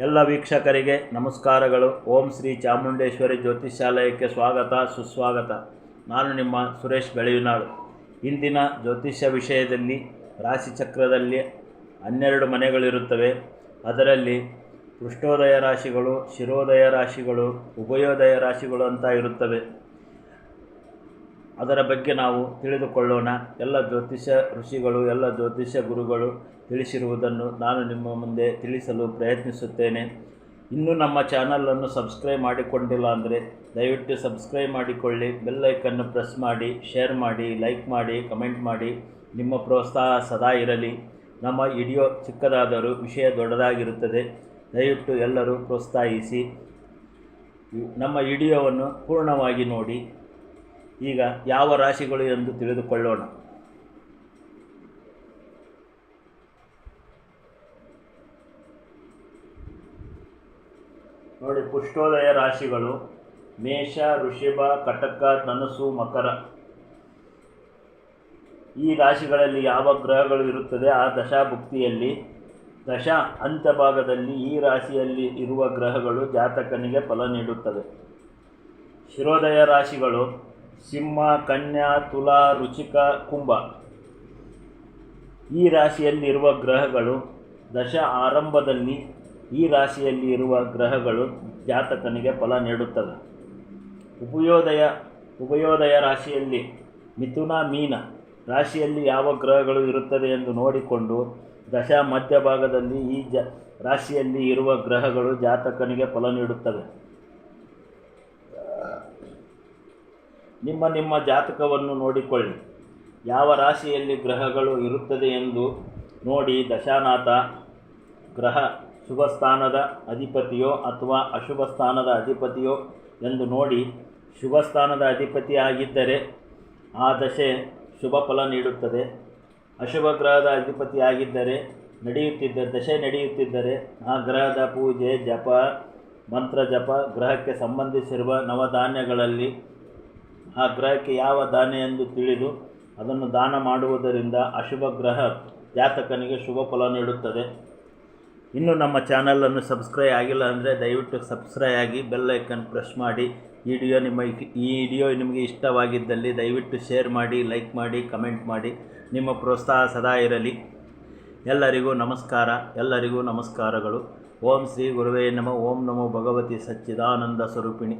ಎಲ್ಲ ವೀಕ್ಷಕರಿಗೆ ನಮಸ್ಕಾರಗಳು. ಓಂ ಶ್ರೀ ಚಾಮುಂಡೇಶ್ವರಿ ಜ್ಯೋತಿಷ್ಯಾಲಯಕ್ಕೆ ಸ್ವಾಗತ, ಸುಸ್ವಾಗತ. ನಾನು ನಿಮ್ಮ ಸುರೇಶ್ ಬೆಳೆಯುನಾಳು. ಇಂದಿನ ಜ್ಯೋತಿಷ್ಯ ವಿಷಯದಲ್ಲಿ, ರಾಶಿಚಕ್ರದಲ್ಲಿ ಹನ್ನೆರಡು ಮನೆಗಳಿರುತ್ತವೆ. ಅದರಲ್ಲಿ ಪೃಷ್ಠೋದಯ ರಾಶಿಗಳು, ಶಿರೋದಯ ರಾಶಿಗಳು, ಉಭಯೋದಯ ರಾಶಿಗಳು ಅಂತ ಇರುತ್ತವೆ. ಅದರ ಬಗ್ಗೆ ನಾವು ತಿಳಿದುಕೊಳ್ಳೋಣ. ಎಲ್ಲ ಜ್ಯೋತಿಷ್ಯ ಋಷಿಗಳು, ಎಲ್ಲ ಜ್ಯೋತಿಷ್ಯ ಗುರುಗಳು ತಿಳಿಸಿರುವುದನ್ನು ನಾನು ನಿಮ್ಮ ಮುಂದೆ ತಿಳಿಸಲು ಪ್ರಯತ್ನಿಸುತ್ತೇನೆ. ಇನ್ನೂ ನಮ್ಮ ಚಾನಲನ್ನು ಸಬ್ಸ್ಕ್ರೈಬ್ ಮಾಡಿಕೊಂಡಿಲ್ಲ ಅಂದರೆ ದಯವಿಟ್ಟು ಸಬ್ಸ್ಕ್ರೈಬ್ ಮಾಡಿಕೊಳ್ಳಿ ಬೆಲ್ಲೈಕನ್ನು ಪ್ರೆಸ್ ಮಾಡಿ, ಶೇರ್ ಮಾಡಿ, ಲೈಕ್ ಮಾಡಿ, ಕಮೆಂಟ್ ಮಾಡಿ. ನಿಮ್ಮ ಪ್ರೋತ್ಸಾಹ ಸದಾ ಇರಲಿ. ನಮ್ಮ ವಿಡಿಯೋ ಚಿಕ್ಕದಾದರೂ ವಿಷಯ ದೊಡ್ಡದಾಗಿರುತ್ತದೆ. ದಯವಿಟ್ಟು ಎಲ್ಲರೂ ಪ್ರೋತ್ಸಾಹಿಸಿ. ನಮ್ಮ ವಿಡಿಯೋವನ್ನು ಪೂರ್ಣವಾಗಿ ನೋಡಿ. ಈಗ ಯಾವ ರಾಶಿಗಳು ಎಂದು ತಿಳಿದುಕೊಳ್ಳೋಣ. ನೋಡಿ, ಪುಷ್ಟೋದಯ ರಾಶಿಗಳು ಮೇಷ, ಋಷಭ, ಕಟಕ ಧನಸು ಮಕರ. ಈ ರಾಶಿಗಳಲ್ಲಿ ಯಾವ ಗ್ರಹಗಳು ಇರುತ್ತದೆ? ಆ ದಶಾಭುಕ್ತಿಯಲ್ಲಿ ದಶ ಅಂತ್ಯಭಾಗದಲ್ಲಿ ಈ ರಾಶಿಯಲ್ಲಿ ಇರುವ ಗ್ರಹಗಳು ಜಾತಕನಿಗೆ ಫಲ ನೀಡುತ್ತದೆ ಶಿರೋದಯ ರಾಶಿಗಳು ಸಿಂಹ, ಕನ್ಯಾ, ತುಲಾ, ರುಚಿಕ, ಕುಂಭ. ಈ ರಾಶಿಯಲ್ಲಿರುವ ಗ್ರಹಗಳು ದಶ ಆರಂಭದಲ್ಲಿ ಈ ರಾಶಿಯಲ್ಲಿ ಇರುವ ಗ್ರಹಗಳು ಜಾತಕನಿಗೆ ಫಲ ನೀಡುತ್ತದೆ ಉಭಯೋದಯ ಉಭಯೋದಯ ರಾಶಿಯಲ್ಲಿ ಮಿಥುನ, ಮೀನ. ರಾಶಿಯಲ್ಲಿ ಯಾವ ಗ್ರಹಗಳು ಇರುತ್ತದೆ ಎಂದು ನೋಡಿಕೊಂಡು ದಶ ಮಧ್ಯಭಾಗದಲ್ಲಿ ಈ ಜ, ರಾಶಿಯಲ್ಲಿ ಇರುವ ಗ್ರಹಗಳು ಜಾತಕನಿಗೆ ಫಲ ನೀಡುತ್ತವೆ. ನಿಮ್ಮ ನಿಮ್ಮ ಜಾತಕವನ್ನು ನೋಡಿಕೊಳ್ಳಿ. ಯಾವ ರಾಶಿಯಲ್ಲಿ ಗ್ರಹಗಳು ಇರುತ್ತದೆ ಎಂದು ನೋಡಿ ದಶಾನಾಥ ಗ್ರಹ ಶುಭ ಸ್ಥಾನದ ಅಧಿಪತಿಯೋ ಅಥವಾ ಅಶುಭ ಸ್ಥಾನದ ಅಧಿಪತಿಯೋ ಎಂದು ನೋಡಿ ಶುಭ ಸ್ಥಾನದ ಅಧಿಪತಿ ಆಗಿದ್ದರೆ ಆ ದಶೆ ಶುಭ ಫಲ ನೀಡುತ್ತದೆ. ಅಶುಭ ಗ್ರಹದ ಅಧಿಪತಿ ಆಗಿದ್ದರೆ ನಡೆಯುತ್ತಿದ್ದ, ದಶೆ ನಡೆಯುತ್ತಿದ್ದರೆ ಆ ಗ್ರಹದ ಪೂಜೆ, ಜಪ, ಮಂತ್ರ ಜಪ, ಗ್ರಹಕ್ಕೆ ಸಂಬಂಧಿಸಿರುವ ನವಧಾನ್ಯಗಳಲ್ಲಿ ಆ ಗ್ರಹಕ್ಕೆ ಯಾವ ದಾನ ಎಂದು ತಿಳಿದು ಅದನ್ನು ದಾನ ಮಾಡುವುದರಿಂದ ಅಶುಭ ಗ್ರಹ ಜಾತಕನಿಗೆ ಶುಭ ಫಲ ನೀಡುತ್ತದೆ. ಇನ್ನು ನಮ್ಮ ಚಾನಲನ್ನು ಸಬ್ಸ್ಕ್ರೈಬ್ ಆಗಿಲ್ಲ ಅಂದರೆ ದಯವಿಟ್ಟು ಸಬ್ಸ್ಕ್ರೈಬ್ ಆಗಿ ಬೆಲ್ ಐಕನ್ ಪ್ರೆಸ್ ಮಾಡಿ. ವಿಡಿಯೋ ನಿಮ್ಮ ಈ ವಿಡಿಯೋ ನಿಮಗೆ ಇಷ್ಟವಾಗಿದ್ದಲ್ಲಿ ದಯವಿಟ್ಟು ಶೇರ್ ಮಾಡಿ, ಲೈಕ್ ಮಾಡಿ, ಕಮೆಂಟ್ ಮಾಡಿ. ನಿಮ್ಮ ಪ್ರೋತ್ಸಾಹ ಸದಾ ಇರಲಿ. ಎಲ್ಲರಿಗೂ ನಮಸ್ಕಾರ. ಎಲ್ಲರಿಗೂ ನಮಸ್ಕಾರಗಳು. ಓಂ ಶ್ರೀ ಗುರುವೇ ನಮ. ಓಂ ನಮೋ ಭಗವತಿ ಸಚ್ಚಿದಾನಂದ ಸ್ವರೂಪಿಣಿ.